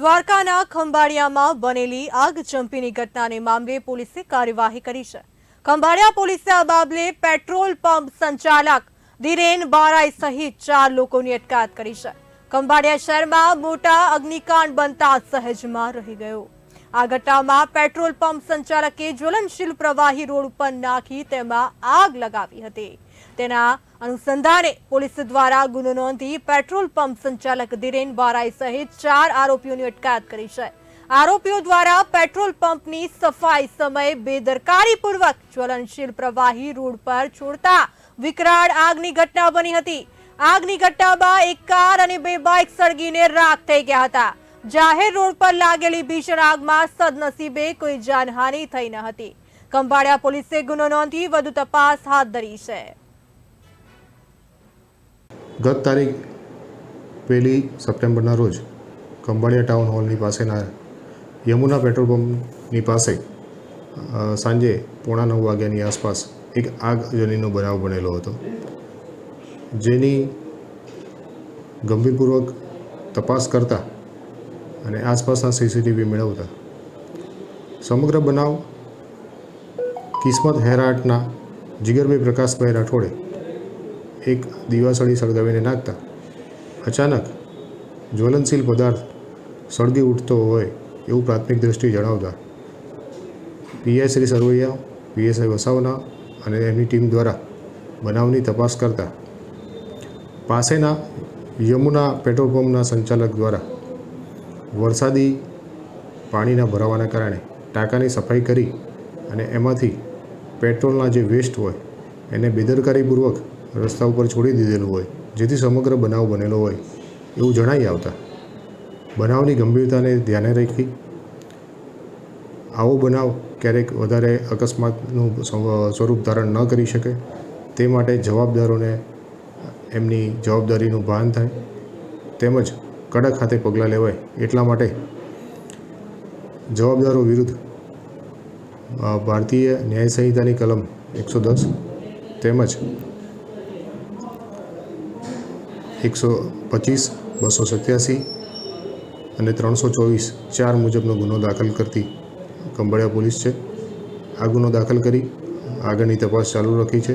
દ્વારકાના ખંભાળિયામાં બનેલી આગ ચંપીની ઘટનાને મામલે પોલીસે કાર્યવાહી કરી છે. ખંભાળિયા પોલીસે આ બાબતે પેટ્રોલ પંપ સંચાલક ધીરેન બારાઈ સહિત ચાર લોકોની અટકાયત કરી છે. ખંભાળિયા શહેરમાં મોટા અગ્નિકાંડ બનતા સહેજમાં રહી ગયો. આ ઘટનામાં પેટ્રોલ પંપ સંચાલકે જ્વલનશીલ પ્રવાહી રોડ ઉપર નાખી તેમાં આગ લગાવી હતી. તેના અનુસંધાને પોલીસ દ્વારા ગુનો નોંધી પેટ્રોલ પંપ સંચાલક ધીરેન બારાઈ સહિત ચાર આરોપીઓની અટકાયત કરી છે. આરોપીઓ દ્વારા પેટ્રોલ પંપની સફાઈ સમયે બેદરકારીપૂર્વક જ્વલનશીલ પ્રવાહી રોડ પર છોડતા વિકરાળ આગની ઘટના બની હતી. આગની ઘટનામાં એક કાર અને બે બાઇક સળગીને રાખ થઈ ગયા હતા. જાહેર રોડ પર લાગેલી ભીષણ આગમાં સદનસીબે કોઈ જાનહાનિ થઈ ન હતી. કંભાળિયા પોલીસે ગુનો નોંધી વધુ તપાસ હાથ ધરી છે. ગત તારીખ પહેલી સપ્ટેમ્બરના રોજ ખંભાળિયા ટાઉન હોલની પાસેના યમુના પેટ્રોલ પંપની પાસે સાંજે પોણા નવ વાગ્યાની આસપાસ એક આગજનીનો બનાવ બનેલો હતો. જેની ગંભીરપૂર્વક તપાસ કરતા અને આસપાસના સીસીટીવી મેળવતા સમગ્ર બનાવ કિસ્મત હેરાટના જીગરભાઈ પ્રકાશભાઈ રાઠોડે એક દીવાસળી સળગાવીને નાખતા. અચાનક જ્વલનશીલ પદાર્થ સળગી ઉઠતો હોય એવું પ્રાથમિક દ્રષ્ટિ જણાવતા. પીઆઈ શ્રી સરવૈયા પીએસઆઈ વસાવના અને એમની ટીમ દ્વારા બનાવની તપાસ કરતા પાસેના યમુના પેટ્રોલ પંપના સંચાલક દ્વારા વરસાદી પાણીના ભરાવાના કારણે ટાંકાની સફાઈ કરી અને એમાંથી પેટ્રોલના જે વેસ્ટ હોય એને બેદરકારીપૂર્વક રસ્તા ઉપર છોડી દીધેલું હોય, જેથી સમગ્ર બનાવ બનેલો હોય, એવું જણાઈ આવતા. બનાવની ગંભીરતાને ધ્યાને રાખી આવો બનાવ ક્યારેક વધારે અકસ્માતનું સ્વરૂપ ધારણ ન કરી શકે, તે માટે જવાબદારોને એમની જવાબદારીનું ભાન થાય. તેમજ કડક હાથે પગલાં લેવાય, એટલા માટે જવાબદારો વિરુદ્ધ ભારતીય ન્યાય સંહિતાની કલમ એકસો દસ તેમજ એકસો પચીસ, બસો સત્યાસી અને ત્રણસો ચોવીસ ચાર મુજબનો ગુનો દાખલ કરતી કંબળિયા પોલીસ છે. આ ગુનો દાખલ કરી આગળની તપાસ ચાલુ રાખી છે.